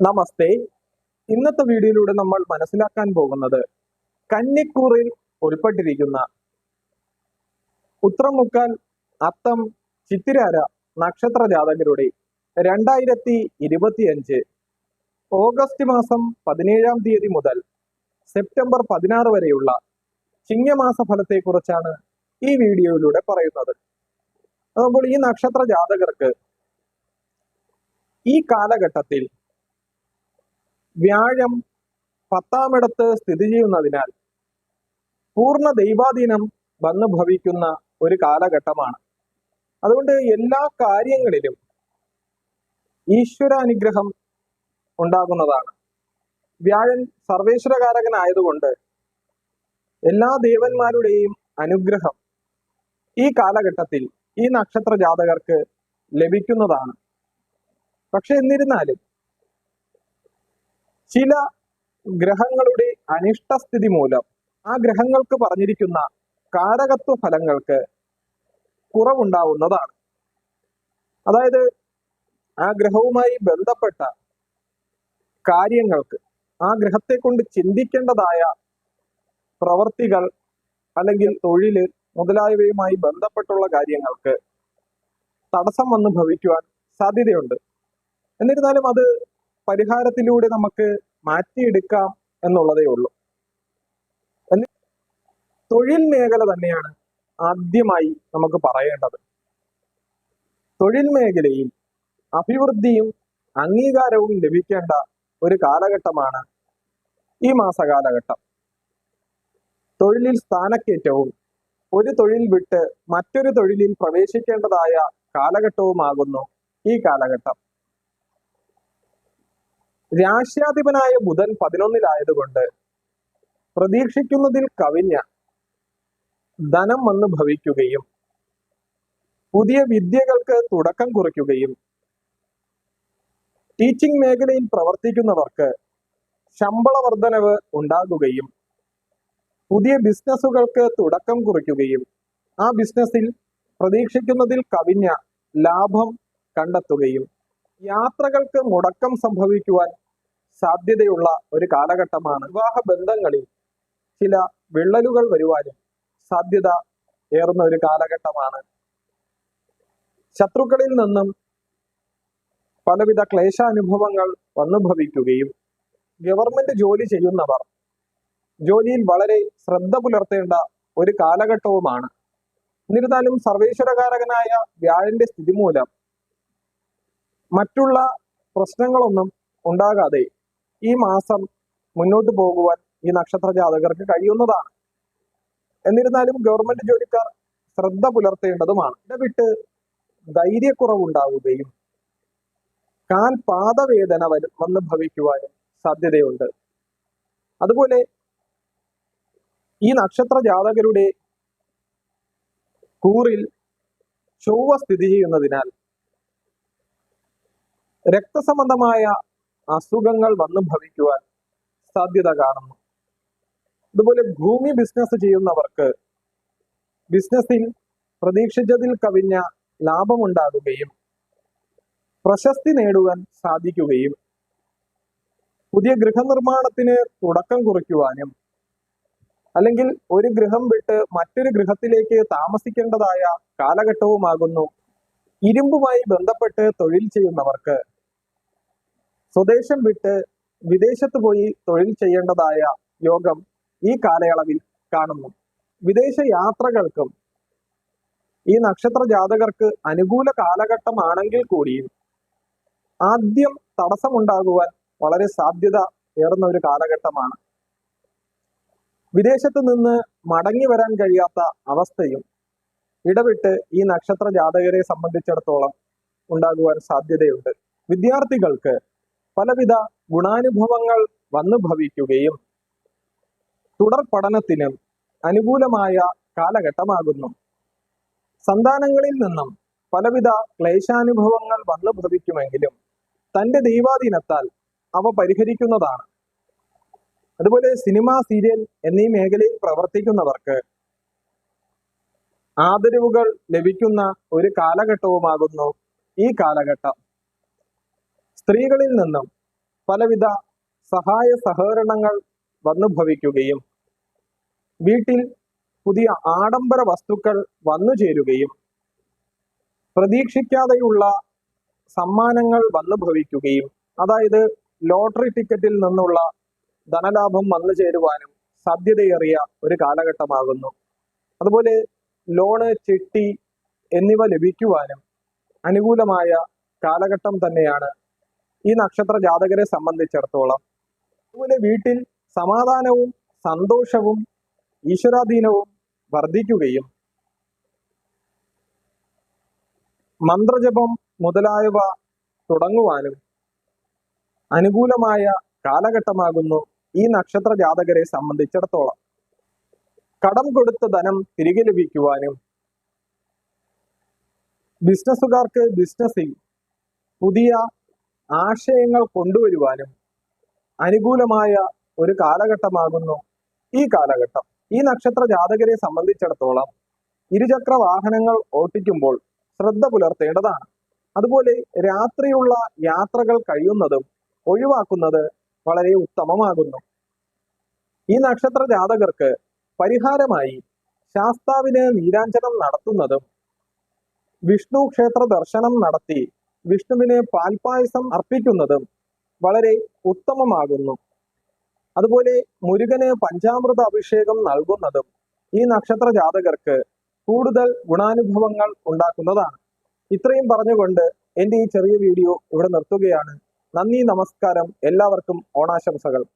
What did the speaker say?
നമസ്തേ. ഇന്നത്തെ വീഡിയോയിലൂടെ നമ്മൾ മനസ്സിലാക്കാൻ പോകുന്നത് കന്നിക്കൂറിൽ ഉൾപ്പെട്ടിരിക്കുന്ന ഉത്രമുക്കാൽ അത്തം ചിത്തിരാര നക്ഷത്ര ജാതകരുടെ രണ്ടായിരത്തി ഇരുപത്തിയഞ്ച് ഓഗസ്റ്റ് മാസം പതിനേഴാം തീയതി മുതൽ സെപ്റ്റംബർ പതിനാറ് വരെയുള്ള ചിങ്ങമാസ ഫലത്തെക്കുറിച്ചാണ് ഈ വീഡിയോയിലൂടെ പറയുന്നത്. അപ്പോൾ ഈ നക്ഷത്ര ജാതകർക്ക് ഈ കാലഘട്ടത്തിൽ വ്യാഴം പത്താമിടത്ത് സ്ഥിതി ചെയ്യുന്നതിനാൽ പൂർണ ദൈവാധീനം വന്നു ഭവിക്കുന്ന ഒരു കാലഘട്ടമാണ്. അതുകൊണ്ട് എല്ലാ കാര്യങ്ങളിലും ഈശ്വരാനുഗ്രഹം ഉണ്ടാകുന്നതാണ്. വ്യാഴൻ സർവേശ്വരകാരകനായതുകൊണ്ട് എല്ലാ ദേവന്മാരുടെയും അനുഗ്രഹം ഈ കാലഘട്ടത്തിൽ ഈ നക്ഷത്ര ജാതകർക്ക് ലഭിക്കുന്നതാണ്. പക്ഷെ എന്നിരുന്നാലും ചില ഗ്രഹങ്ങളുടെ അനിഷ്ടസ്ഥിതി മൂലം ആ ഗ്രഹങ്ങൾക്ക് പറഞ്ഞിരിക്കുന്ന കാരകത്വ ഫലങ്ങൾക്ക് കുറവുണ്ടാവുന്നതാണ്. അതായത് ആ ഗ്രഹവുമായി ബന്ധപ്പെട്ട കാര്യങ്ങൾക്ക് ആ ഗ്രഹത്തെ കൊണ്ട് ചിന്തിക്കേണ്ടതായ പ്രവർത്തികൾ അല്ലെങ്കിൽ തൊഴിൽ മുതലായവയുമായി ബന്ധപ്പെട്ടുള്ള കാര്യങ്ങൾക്ക് തടസ്സം വന്ന് ഭവിക്കുവാൻ സാധ്യതയുണ്ട്. എന്നിരുന്നാലും അത് പരിഹാരത്തിലൂടെ നമുക്ക് മാറ്റിയെടുക്കാം എന്നുള്ളതേ ഉള്ളൂ. തൊഴിൽ മേഖല തന്നെയാണ് ആദ്യമായി നമുക്ക് പറയേണ്ടത്. തൊഴിൽ മേഖലയിൽ അഭിവൃദ്ധിയും അംഗീകാരവും ലഭിക്കേണ്ട ഒരു കാലഘട്ടമാണ് ഈ മാസകാലഘട്ടം. തൊഴിലിൽ സ്ഥാനക്കയറ്റവും ഒരു തൊഴിൽ വിട്ട് മറ്റൊരു തൊഴിലിൽ പ്രവേശിക്കേണ്ടതായ കാലഘട്ടവുമാകുന്നു ഈ കാലഘട്ടം. രാശ്യാധിപനായ ബുധൻ പതിനൊന്നിലായതുകൊണ്ട് പ്രതീക്ഷിക്കുന്നതിൽ കവിഞ്ഞ ധനം വന്ന് ഭവിക്കുകയും പുതിയ വിദ്യകൾക്ക് തുടക്കം കുറിക്കുകയും ടീച്ചിങ് മേഖലയിൽ പ്രവർത്തിക്കുന്നവർക്ക് ശമ്പള വർധനവ് ഉണ്ടാകുകയും പുതിയ ബിസിനസ്സുകൾക്ക് തുടക്കം കുറിക്കുകയും ആ ബിസിനസ്സിൽ പ്രതീക്ഷിക്കുന്നതിൽ കവിഞ്ഞ ലാഭം കണ്ടെത്തുകയും യാത്രകൾക്ക് മുടക്കം സംഭവിക്കുവാൻ സാധ്യതയുള്ള ഒരു കാലഘട്ടമാണ്. വിവാഹ ബന്ധങ്ങളിൽ ചില വിള്ളലുകൾ വരുവാനും സാധ്യത ഏറുന്ന ഒരു കാലഘട്ടമാണ്. ശത്രുക്കളിൽ നിന്നും പലവിധ ക്ലേശാനുഭവങ്ങൾ വന്നു ഭവിക്കുകയും ഗവൺമെന്റ് ജോലി ചെയ്യുന്നവർ ജോലിയിൽ വളരെ ശ്രദ്ധ പുലർത്തേണ്ട ഒരു കാലഘട്ടവുമാണ്. എന്നിരുന്നാലും സർവേശ്വരകാരകനായ വ്യാഴന്റെ സ്ഥിതി മൂലം മറ്റുള്ള പ്രശ്നങ്ങളൊന്നും ഉണ്ടാകാതെ ഈ മാസം മുന്നോട്ട് പോകുവാൻ ഈ നക്ഷത്ര ജാതകർക്ക് കഴിയുന്നതാണ്. എന്നിരുന്നാലും ഗവൺമെന്റ് ജോലിക്കാർ ശ്രദ്ധ പുലർത്തേണ്ടതുമാണ്. ഇടവിട്ട് ധൈര്യക്കുറവുണ്ടാവുകയും കാൽ പാദവേദന വരും വന്ന് ഭവിക്കുവാനും സാധ്യതയുണ്ട്. അതുപോലെ ഈ നക്ഷത്ര ജാതകരുടെ കൂറിൽ ചൊവ്വ സ്ഥിതി ചെയ്യുന്നതിനാൽ രക്തസംബന്ധമായ അസുഖങ്ങൾ വന്നു ഭവിക്കുവാൻ സാധ്യത കാണുന്നു. അതുപോലെ ഭൂമി ബിസിനസ് ചെയ്യുന്നവർക്ക് ബിസിനസ്സിൽ പ്രതീക്ഷിച്ചതിൽ കവിഞ്ഞ ലാഭമുണ്ടാകുകയും പ്രശസ്തി നേടുവാൻ സാധിക്കുകയും പുതിയ ഗൃഹനിർമ്മാണത്തിന് തുടക്കം കുറിക്കുവാനും അല്ലെങ്കിൽ ഒരു ഗൃഹം വിട്ട് മറ്റൊരു ഗൃഹത്തിലേക്ക് താമസിക്കേണ്ടതായ കാലഘട്ടവുമാകുന്നു. ഇരുമ്പുമായി ബന്ധപ്പെട്ട് തൊഴിൽ ചെയ്യുന്നവർക്ക് സ്വദേശം വിട്ട് വിദേശത്ത് പോയി തൊഴിൽ ചെയ്യേണ്ടതായ യോഗം ഈ കാലയളവിൽ കാണുന്നു. വിദേശ യാത്രകൾക്കും ഈ നക്ഷത്ര ജാതകർക്ക് അനുകൂല കാലഘട്ടമാണെങ്കിൽ കൂടിയും ആദ്യം തടസ്സമുണ്ടാകുവാൻ വളരെ സാധ്യത ഏറുന്ന ഒരു കാലഘട്ടമാണ്. വിദേശത്ത് നിന്ന് മടങ്ങി വരാൻ കഴിയാത്ത അവസ്ഥയും ഇടവിട്ട് ഈ നക്ഷത്ര ജാതകരെ സംബന്ധിച്ചിടത്തോളം ഉണ്ടാകുവാൻ സാധ്യതയുണ്ട്. വിദ്യാർത്ഥികൾക്ക് പലവിധ ഗുണാനുഭവങ്ങൾ വന്നു ഭവിക്കുകയും തുടർ പഠനത്തിന് അനുകൂലമായ കാലഘട്ടമാകുന്നു. സന്താനങ്ങളിൽ നിന്നും പലവിധ ക്ലേശാനുഭവങ്ങൾ വന്നു ഭവിക്കുമെങ്കിലും തന്റെ ദൈവാധീനത്താൽ അവ പരിഹരിക്കുന്നതാണ്. അതുപോലെ സിനിമ സീരിയൽ എന്നീ മേഖലയിൽ പ്രവർത്തിക്കുന്നവർക്ക് ആദരവുകൾ ലഭിക്കുന്ന ഒരു കാലഘട്ടവുമാകുന്നു ഈ കാലഘട്ടം. സ്ത്രീകളിൽ നിന്നും പലവിധ സഹായ സഹകരണങ്ങൾ വന്നു ഭവിക്കുകയും വീട്ടിൽ പുതിയ ആഡംബര വസ്തുക്കൾ വന്നു ചേരുകയും പ്രതീക്ഷിക്കാതെയുള്ള സമ്മാനങ്ങൾ വന്നു ഭവിക്കുകയും അതായത് ലോട്ടറി ടിക്കറ്റിൽ നിന്നുള്ള ധനലാഭം വന്നു ചേരുവാനും സാധ്യതയേറിയ ഒരു കാലഘട്ടമാകുന്നു. അതുപോലെ ലോണ് ചിട്ടി എന്നിവ ലഭിക്കുവാനും അനുകൂലമായ കാലഘട്ടം തന്നെയാണ് ഈ നക്ഷത്ര ജാതകരെ സംബന്ധിച്ചിടത്തോളം അതുപോലെ വീട്ടിൽ സമാധാനവും സന്തോഷവും ഈശ്വരാധീനവും വർദ്ധിക്കുകയും മന്ത്രജപം മുതലായവ തുടങ്ങുവാനും അനുകൂലമായ കാലഘട്ടമാകുന്നു ഈ നക്ഷത്ര ജാതകരെ സംബന്ധിച്ചിടത്തോളം. കടം കൊടുത്ത ധനം തിരികെ ലഭിക്കുവാനും ബിസിനസ്സുകാർക്ക് ബിസിനസ്സിൽ പുതിയ ആശയങ്ങൾ കൊണ്ടുവരുവാനും അനുകൂലമായ ഒരു കാലഘട്ടമാകുന്നു ഈ കാലഘട്ടം. ഈ നക്ഷത്ര ജാതകരെ സംബന്ധിച്ചിടത്തോളം ഇരുചക്ര വാഹനങ്ങൾ ഓട്ടിക്കുമ്പോൾ ശ്രദ്ധ പുലർത്തേണ്ടതാണ്. അതുപോലെ രാത്രിയുള്ള യാത്രകൾ കഴിയുന്നതും ഒഴിവാക്കുന്നത് വളരെ ഉത്തമമാകുന്നു. ഈ നക്ഷത്ര ജാതകർക്ക് പരിഹാരമായി ശാസ്താവിന് നീരാഞ്ജനം നടത്തുന്നതും വിഷ്ണു ക്ഷേത്ര ദർശനം നടത്തി വിഷ്ണുവിന് പാൽപായസം അർപ്പിക്കുന്നതും വളരെ ഉത്തമമാകുന്നു. അതുപോലെ മുരുകന് പഞ്ചാമൃത അഭിഷേകം നൽകുന്നതും ഈ നക്ഷത്ര ജാതകർക്ക് കൂടുതൽ ഗുണാനുഭവങ്ങൾ ഉണ്ടാക്കുന്നതാണ്. ഇത്രയും പറഞ്ഞുകൊണ്ട് എന്റെ ഈ ചെറിയ വീഡിയോ ഇവിടെ നിർത്തുകയാണ്. നന്ദി നമസ്കാരം. എല്ലാവർക്കും ഓണാശംസകൾ.